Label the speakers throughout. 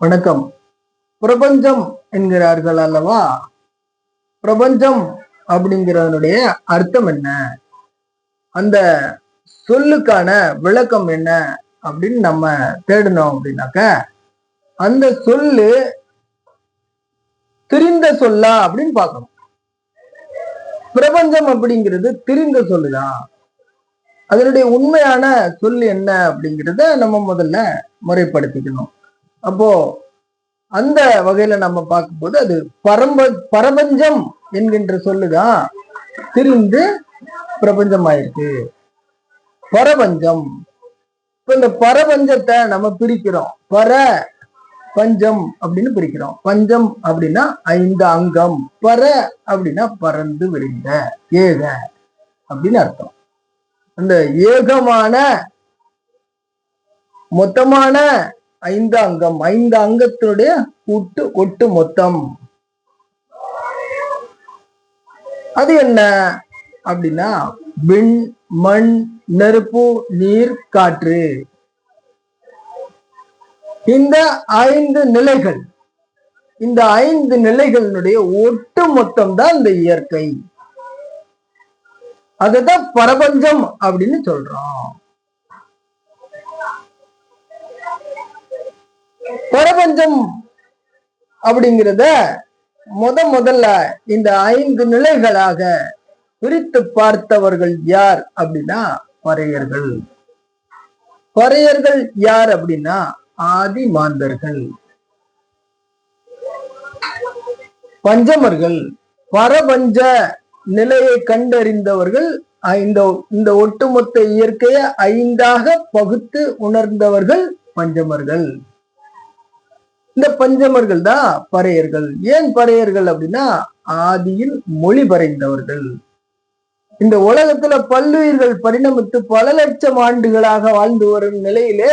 Speaker 1: வணக்கம். பிரபஞ்சம் என்கிறார்கள் அல்லவா? பிரபஞ்சம் அப்படிங்கிறதனுடைய அர்த்தம் என்ன? அந்த சொல்லுக்கான விளக்கம் என்ன அப்படின்னு நம்ம தேடணும் அப்படின்னாக்க அந்த சொல்லு தெரிந்த சொல்லா அப்படின்னு பார்க்கணும். பிரபஞ்சம் அப்படிங்கிறது தெரிந்த சொல்லுதான் அதனுடைய உண்மையான சொல் என்ன அப்படிங்கிறத நம்ம முதல்ல முறைப்படுத்திக்கணும். அப்போ அந்த வகையில நம்ம பார்க்கும்போது அது பரம்ப பரபஞ்சம் என்கின்ற சொல்லுதான் திரிந்து பிரபஞ்சமாயிருக்கு. பரபஞ்சம். இப்ப இந்த பரபஞ்சத்தை நம்ம பிரிக்கிறோம். பர பஞ்சம் அப்படின்னு பிரிக்கிறோம். பஞ்சம் அப்படின்னா ஐந்து அங்கம். பர அப்படின்னா பறந்து விரிந்த ஏக அப்படின்னு அர்த்தம். அந்த ஏகமான மொத்தமான ஐந்து அங்கம் ஐந்து அங்கத்தினுடைய கூட்டு ஒட்டு மொத்தம். அது என்ன அப்படின்னா விண் மண் நெருப்பு நீர் காற்று. இந்த ஐந்து நிலைகள் இந்த ஐந்து நிலைகளினுடைய ஒட்டு மொத்தம் தான் இந்த இயற்கை. அதுதான் பிரபஞ்சம் அப்படின்னு சொல்றோம். பரபஞ்சம் அப்படிங்கிறத முத முதல்ல இந்த ஐந்து நிலைகளாக பிரித்து பார்த்தவர்கள் யார் அப்படின்னா பறையர்கள். பறையர்கள் யார் அப்படின்னா ஆதி மாந்தர்கள் பஞ்சமர்கள். பரபஞ்ச நிலையை கண்டறிந்தவர்கள் இந்த இந்த ஒட்டுமொத்த இயற்கையை ஐந்தாக பகுத்து உணர்ந்தவர்கள் பஞ்சமர்கள். இந்த பஞ்சமர்கள் தான் பறையர்கள். ஏன் பறையர்கள் அப்படின்னா ஆதியில் மொழி பறைந்தவர்கள். இந்த உலகத்துல பல்லுயிர்கள் பரிணமித்து பல லட்சம் ஆண்டுகளாக வாழ்ந்து வரும் நிலையிலே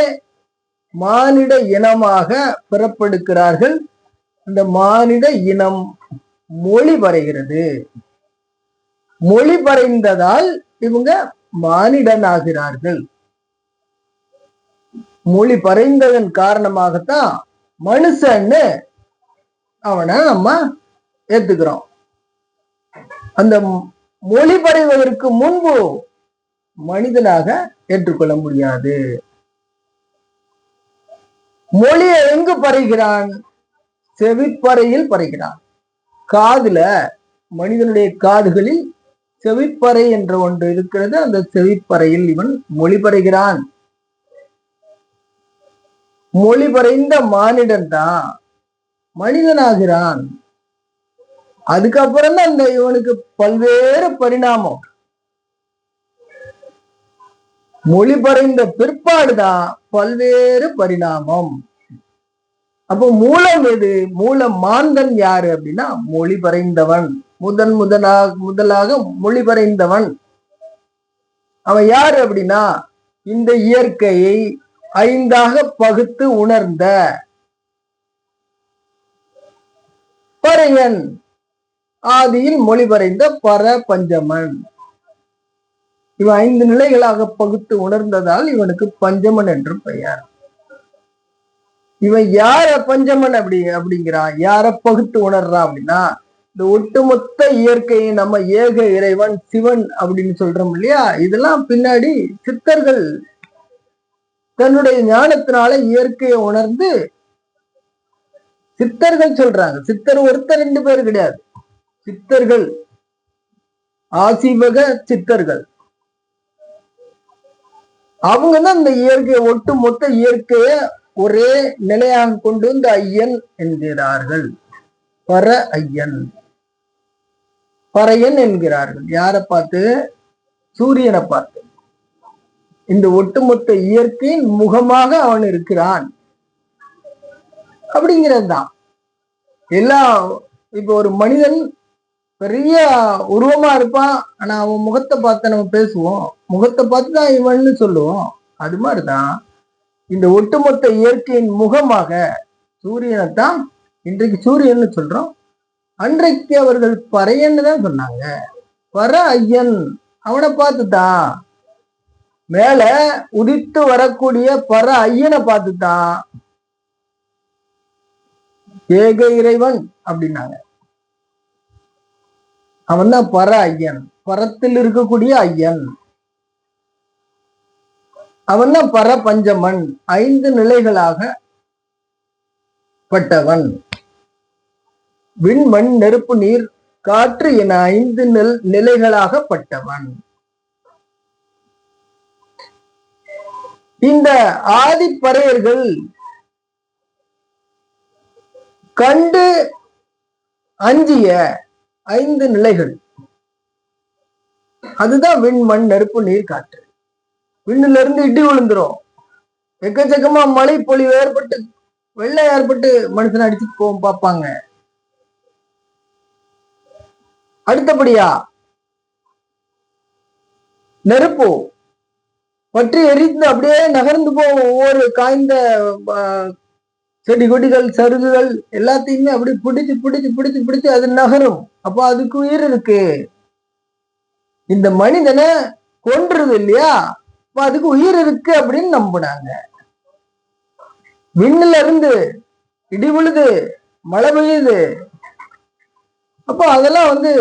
Speaker 1: மானிட இனமாக பிறப்பெடுக்கிறார்கள் இந்த மானிட இனம் மொழி பறைகிறது. மொழி பறைந்ததால் இவங்க மானிடனாகிறார்கள். மொழி பறைந்ததன் காரணமாகத்தான் மனுஷன்னு அவனை நம்ம ஏத்துக்கிறோம். அந்த மொழிபடைவதற்கு முன்பு மனிதனாக ஏற்றுக்கொள்ள முடியாது. மொழியை எங்கு பறைகிறான் செவிப்பறையில் பறைகிறான் காதுல மனிதனுடைய காதுகளில் செவிப்பறை என்ற ஒன்று இருக்கிறது. அந்த செவிப்பறையில் இவன் மொழி பறைகிறான் மொழிபறைந்த மானிடன் தான் மனிதனாகிறான். அதுக்கப்புறம் தான் அந்த இவனுக்கு பல்வேறு பரிணாமம். மொழிபறைந்த பிற்பாடுதான் பல்வேறு பரிணாமம். அப்போ மூலம் எது? மூலம் மாந்தன் யாரு அப்படின்னா மொழிபறைந்தவன் முதன் முதலாக முதலாக மொழிபறைந்தவன் அவன் யாரு அப்படின்னா இந்த இயற்கையை ஐந்தாக பகுத்து உணர்ந்த. பறையன் ஆதியில் மொழிபறைந்த பர பஞ்சமன். இவன் ஐந்து நிலைகளாக பகுத்து உணர்ந்ததால் இவனுக்கு பஞ்சமன் என்று பெயர். இவன் யார பஞ்சமன் அப்படி அப்படிங்கிறான் யார பகுத்து உணர்றான் அப்படின்னா இந்த ஒட்டுமொத்த இயற்கையை நம்ம ஏக இறைவன் சிவன் அப்படின்னு சொல்றோம் இல்லையா? இதெல்லாம் பின்னாடி சித்தர்கள் தன்னுடைய ஞானத்தினால இயற்கையை உணர்ந்து சித்தர்கள் சொல்றாங்க. சித்தர் ஒருத்தர் ரெண்டு பேர் கிடையாது. சித்தர்கள் ஆசிவக சித்தர்கள். அவங்க தான் இந்த இயற்கையை ஒட்டு மொத்த இயற்கைய ஒரே நிலையாக கொண்டு வந்த ஐயன் என்கிறார்கள். பர ஐயன். பறையன் என்கிறார்கள். யாரை பார்த்து? சூரியனை பார்த்து. இந்த ஒட்டுமொத்த இயற்கையின் முகமாக அவன் இருக்கிறான். அப்படிங்கிறது தான் எல்லாம் இப்ப ஒரு மனிதன் பெரிய உருவமா இருப்பான் ஆனா அவன் முகத்தை பார்த்து நம்ம பேசுவோம். முகத்தை பார்த்து தான் இவன்னு சொல்லுவோம். அது மாதிரிதான் இந்த ஒட்டுமொத்த இயற்கையின் முகமாக சூரியனை தான் இன்றைக்கு சூரியன்னு சொல்றோம். அன்றைக்கு அவர்கள் பறையன்னு தான் சொன்னாங்க. பற ஐயன். அவனை பார்த்துதான் மேல உதித்து வரக்கூடிய பர ஐயனை பார்த்துதான் ஏக இறைவன் அப்படின்னாங்க. அவன் தான் பர ஐயன். பரத்தில் இருக்கக்கூடிய ஐயன். அவன் தான் பர பஞ்சமன். ஐந்து நிலைகளாக பட்டவன். விண்மண் நெருப்பு நீர் காற்று என ஐந்து நில் நிலைகளாக பட்டவன். இந்த ஆதிப்பறையர்கள் கண்டு அஞ்சிய ஐந்து நிலைகள். அதுதான் விண் மண் நெருப்பு நீர் காற்று. விண்ணுல இருந்து இடி விழுந்துரும். எக்கச்சக்கமா மழை பொழிவு ஏற்பட்டு வெள்ளம் ஏற்பட்டு மனுஷனை அடிச்சுட்டு போவோம் பார்ப்பாங்க. அடுத்தபடியா நெருப்பு. பற்றி எரிந்து அப்படியே நகர்ந்து போகும் ஒவ்வொரு காய்ந்த செடி கொடிகள் சருகுகள் எல்லாத்தையுமே அப்படி பிடிச்சு பிடிச்சு பிடிச்சு பிடிச்சு அது நகரும். அப்போ அதுக்கு உயிர் இருக்கு. இந்த மனிதனை கொன்றது இல்லையா? அப்ப அதுக்கு உயிர் இருக்கு அப்படின்னு நம்பினாங்க. விண்ணுல இருந்து இடி விழுது மழை பெய்யுது. அப்போ அதெல்லாம் வந்து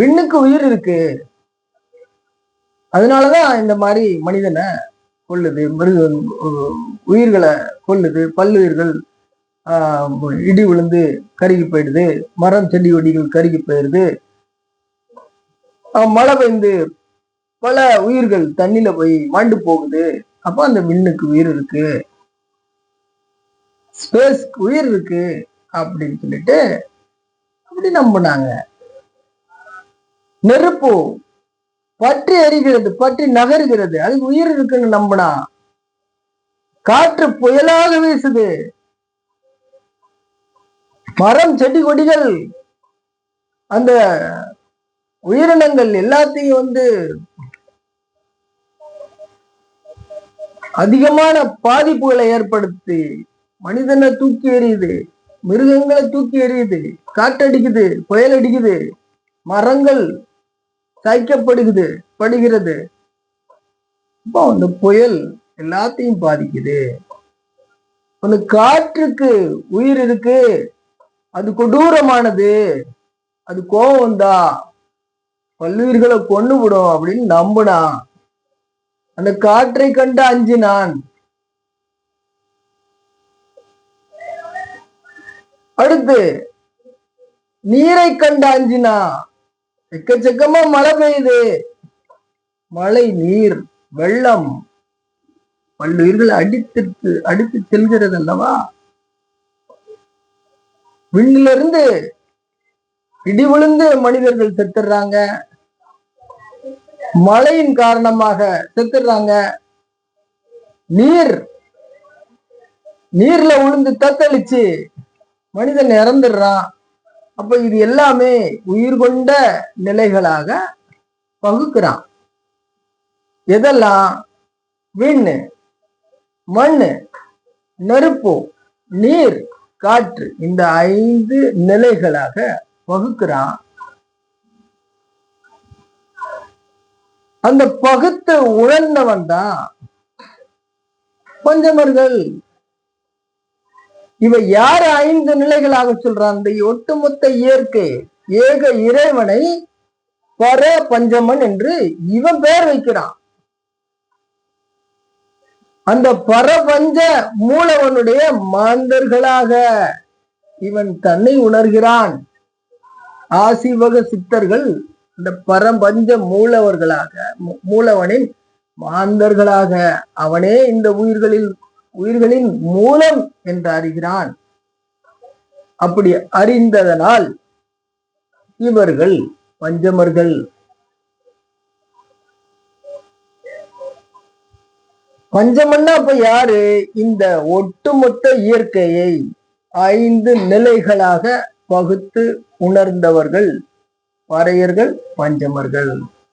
Speaker 1: விண்ணுக்கு உயிர் இருக்கு. அதனாலதான் இந்த மாதிரி மனிதனை கொல்லுது மிருக உயிர்களை கொல்லுது பல்லுயிர்கள் இடி விழுந்து கருகி போயிடுது மரம் செடி ஒடிகள் கருகி போயிடுது. மழை பெய்ந்து பல உயிர்கள் தண்ணியில போய் மாண்டு போகுது. அப்போ அந்த விண்ணுக்கு உயிர் இருக்கு. ஸ்பேஸ்க்கு உயிர் இருக்கு அப்படின்னு சொல்லிட்டு அப்படி நம்பினாங்க. நெருப்பு பற்றி எரிகிறது பற்றி நகர்கிறது. அது உயிர் இருக்குன்னு நம்பினா. காற்று புயலாக வீசுது. மரம் செடி கொடிகள் அந்த உயிரினங்கள் எல்லாத்தையும் வந்து அதிகமான பாதிப்புகளை ஏற்படுத்தி மனிதனை தூக்கி எறியுது மிருகங்களை தூக்கி எறியுது காற்றடிக்குது புயல் அடிக்குது மரங்கள் சாய்க்கப்படுகிறது படுகிறது. அப்போ அந்த புயல் எல்லாத்தையும் பாதிக்குது. அந்த காற்றுக்கு உயிர் இருக்கு. அது கொடூரமானது. அது கோபம் வந்தா பல்லுயிர்களை கொண்டு விடும் அப்படின்னு நம்புனான் அந்த காற்றை கண்டு அஞ்சினான். அடுத்து நீரை கண்டு அஞ்சினா. எக்கச்சக்கமா மழை பெய்யுது. மழை நீர் வெள்ளம் பல்லுயிர்கள் அடித்து அடித்து செல்கிறது அல்லவா? விண்ணிலிருந்து இடி விழுந்து மனிதர்கள் செத்துடுறாங்க மழையின் காரணமாக செத்துடுறாங்க நீர் நீர்ல விழுந்து தத்தளிச்சு மனிதன் இறந்துடுறான். அப்ப இது எல்லாமே உயிர் கொண்ட நிலைகளாக பகுக்கிறான் எதெல்லாம்? விண்ணு மண்ணு நெருப்பு நீர் காற்று இந்த ஐந்து நிலைகளாக வகுக்கிறான். அந்த பகுத்து உணர்ந்தவன் தான் பஞ்சமர்கள். இவை யார் ஐந்து நிலைகளாக சொல்றான்? இந்த ஒட்டுமொத்த இயற்கை ஏக இறைவனை பர பஞ்சமன் என்று இவன் பெயர் வைக்கிறான். அந்த பரபஞ்ச மூலவனுடைய மாந்தர்களாக இவன் தன்னை உணர்கிறான். ஆசிவக சித்தர்கள் இந்த பரபஞ்ச மூலவர்களாக மூ- மூலவனின் மாந்தர்களாக அவனே இந்த உயிர்களில் உயிர்களின் மூலம் என்று அறிகிறான். அப்படி அறிந்ததனால் இவர்கள் பஞ்சமர்கள். பஞ்சமன்னா அப்ப யாரு? இந்த ஒட்டுமொத்த இயற்கையை ஐந்து நிலைகளாக பகுத்து உணர்ந்தவர்கள் வரையர்கள் பஞ்சமர்கள்.